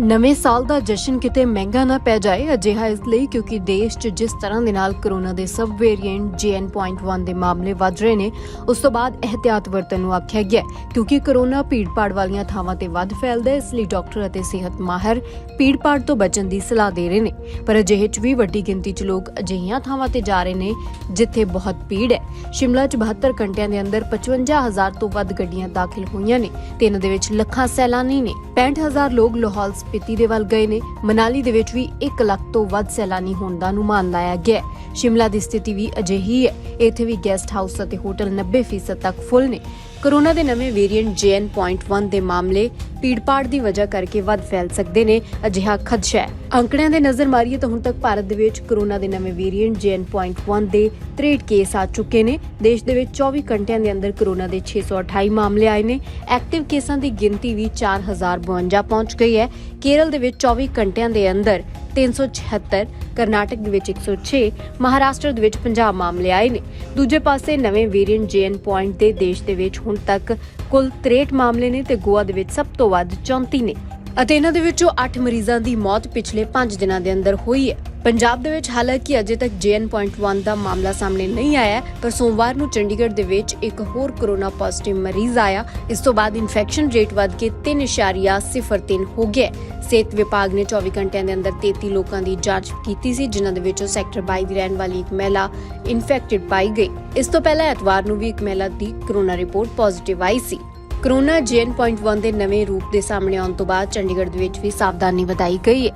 ਨਵੇਂ ਸਾਲ ਦਾ ਜਸ਼ਨ ਕਿਤੇ ਮਹਿੰਗਾ ਨਾ ਪੈ ਜਾਏ ਅਜਿਹਾ ਇਸ ਲਈ ਕਿਉਂਕਿ ਦੇਸ਼ 'ਚ ਜਿਸ ਤਰ੍ਹਾਂ ਦੇ ਨਾਲ ਕਰੋਨਾ ਦੇ ਸਬ ਵੇਰੀਐਂਟ JN.1 ਦੇ ਮਾਮਲੇ ਵੱਧ ਰਹੇ ਨੇ, ਉਸ ਤੋਂ ਬਾਅਦ ਇਹਤਿਆਤ ਵਰਤਣ ਨੂੰ ਆਖਿਆ ਗਿਆ ਕਿਉਂਕਿ ਕਰੋਨਾ ਭੀੜ-ਭਾੜ ਵਾਲੀਆਂ ਥਾਵਾਂ ਤੇ ਵੱਧ ਫੈਲਦਾ ਹੈ, ਇਸ ਲਈ ਡਾਕਟਰ ਅਤੇ ਸਿਹਤ ਮਾਹਰ ਭੀੜ-ਭਾੜ ਤੋਂ ਬਚਣ ਦੀ ਸਲਾਹ ਦੇ ਰਹੇ ਨੇ। ਪਰ ਅਜਿਹੇ 'ਚ ਵੀ ਵੱਡੀ ਗਿਣਤੀ 'ਚ ਲੋਕ ਅਜਿਹੀਆਂ ਥਾਵਾਂ ਤੇ ਜਾ ਰਹੇ ਨੇ ਜਿੱਥੇ ਬਹੁਤ ਭੀੜ ਹੈ। ਸ਼ਿਮਲਾ 'ਚ 72 ਘੰਟਿਆਂ ਦੇ ਅੰਦਰ 55000 ਤੋਂ ਵੱਧ ਗੱਡੀਆਂ ਦਾਖਲ ਹੋਈਆਂ ਨੇ ਤੇ ਇਹਨਾਂ ਦੇ ਵਿੱਚ ਲੱਖਾਂ ਸੈਲਾਨੀ ਨੇ। 65000 ਲੋਕ ਲਾਹੌਲ ਸਪੀਤੀ ਦੇ ਵੱਲ ਗਏ ਨੇ। ਮਨਾਲੀ ਦੇ ਵਿੱਚ ਵੀ 1 ਲੱਖ ਤੋਂ ਵੱਧ ਸੈਲਾਨੀ ਹੋਣ ਦਾ ਅਨੁਮਾਨ ਲਾਇਆ ਗਿਆ ਹੈ। ਸ਼ਿਮਲਾ ਦੀ ਸਥਿਤੀ ਵੀ ਅਜਿਹੀ ਹੈ। ਇੱਥੇ ਵੀ ਗੈਸਟ ਹਾਊਸ ਅਤੇ ਹੋਟਲ 90% ਤੱਕ ਫੁੱਲ ਨੇ। ਕਰੋਨਾ ਦੇ ਨਵੇਂ ਵੇਰੀਐਂਟ JN.1 ਦੇ ਮਾਮਲੇ ਪੀੜਪਾੜ ਦੀ ਵਜ੍ਹਾ ਕਰਕੇ ਵੱਧ ਫੈਲ ਸਕਦੇ ਨੇ, ਅਜਿਹਾ ਖਦਸ਼ਾ ਹੈ। ਅੰਕੜਿਆਂ ਦੇ ਨਜ਼ਰ ਮਾਰੀਏ ਤਾਂ ਹੁਣ ਤੱਕ ਭਾਰਤ ਦੇ ਵਿੱਚ ਕਰੋਨਾ ਦੇ ਨਵੇਂ ਵੇਰੀਐਂਟ JN.1 ਦੇ 63 ਕੇਸ ਆ ਚੁੱਕੇ ਨੇ। ਦੇਸ਼ ਦੇ ਵਿੱਚ 24 ਘੰਟਿਆਂ ਦੇ ਅੰਦਰ ਕੋਰੋਨਾ ਦੇ 628 ਮਾਮਲੇ ਆਏ ਨੇ। ਐਕਟਿਵ ਕੇਸਾਂ ਦੀ ਗਿਣਤੀ ਵੀ 4052 ਪਹੁੰਚ ਗਈ ਹੈ। ਕੇਰਲ ਦੇ ਵਿੱਚ 24 ਘੰਟਿਆਂ ਦੇ ਅੰਦਰ 376 ਕਰਨਾਟਕ ਦੇ ਵਿੱਚ 106 ਮਹਾਰਾਸ਼ਟਰ ਦੇ ਵਿੱਚ 50 ਮਾਮਲੇ ਆਏ ਨੇ। ਦੂਜੇ ਪਾਸੇ ਨਵੇਂ ਵੇਰੀਐਂਟ JN ਪੁਆਇੰਟ ਦੇ ਦੇਸ਼ ਦੇ ਵਿੱਚ ਹੁਣ ਤੱਕ ਕੁੱਲ 63 ਮਾਮਲੇ ਨੇ ਤੇ ਗੋਆ ਦੇ ਵਿੱਚ ਸਭ ਤੋਂ ਵੱਧ 34 ਨੇ। ਅਤੇ ਇਹਨਾਂ ਦੇ ਵਿੱਚੋਂ 8 ਮਰੀਜ਼ਾਂ ਦੀ ਮੌਤ ਪਿਛਲੇ 5 ਦਿਨਾਂ ਦੇ ਅੰਦਰ ਹੋਈ ਹੈ। ਪੰਜਾਬ ਦੇ ਵਿੱਚ ਹਾਲਾਂਕਿ ਅਜੇ ਤੱਕ JN.1 ਦਾ ਮਾਮਲਾ ਸਾਹਮਣੇ ਨਹੀਂ ਆਇਆ, ਪਰ ਸੋਮਵਾਰ ਨੂੰ ਚੰਡੀਗੜ੍ਹ ਦੇ ਵਿੱਚ ਇੱਕ ਹੋਰ ਕਰੋਨਾ ਪੋਜ਼ਿਟਿਵ ਮਰੀਜ਼ ਆਇਆ। ਇਸ ਤੋਂ ਬਾਅਦ ਇਨਫੈਕਸ਼ਨ ਰੇਟ ਵੱਧ ਕੇ 3.03 ਹੋ ਗਿਆ ਸਿਹਤ ਵਿਭਾਗ ਨੇ 24 ਘੰਟਿਆਂ ਦੇ ਅੰਦਰ 33 ਲੋਕਾਂ ਦੀ ਜਾਂਚ ਕੀਤੀ ਸੀ, ਜਿਨ੍ਹਾਂ ਦੇ ਵਿੱਚੋਂ ਸੈਕਟਰ 22 ਦੀ ਰਹਿਣ ਵਾਲੀ ਇੱਕ ਮਹਿਲਾ ਇਨਫੈਕਟਡ ਪਾਈ ਗਈ। ਇਸ ਤੋਂ ਪਹਿਲਾਂ ਐਤਵਾਰ ਨੂੰ ਵੀ ਇੱਕ ਮਹਿਲਾ ਦੀ ਕੋਰੋਨਾ ਰਿਪੋਰਟ ਪੋਜ਼ਿਟਿਵ ਆਈ ਸੀ। ਕਰੋਨਾ JN.1 ਦੇ ਨਵੇਂ ਰੂਪ ਦੇ ਸਾਹਮਣੇ ਆਉਣ ਤੋਂ ਬਾਅਦ ਚੰਡੀਗੜ੍ਹ ਦੇ ਵਿੱਚ ਵੀ ਸਾਵਧਾਨੀ ਵਧਾਈ ਗਈ ਹੈ।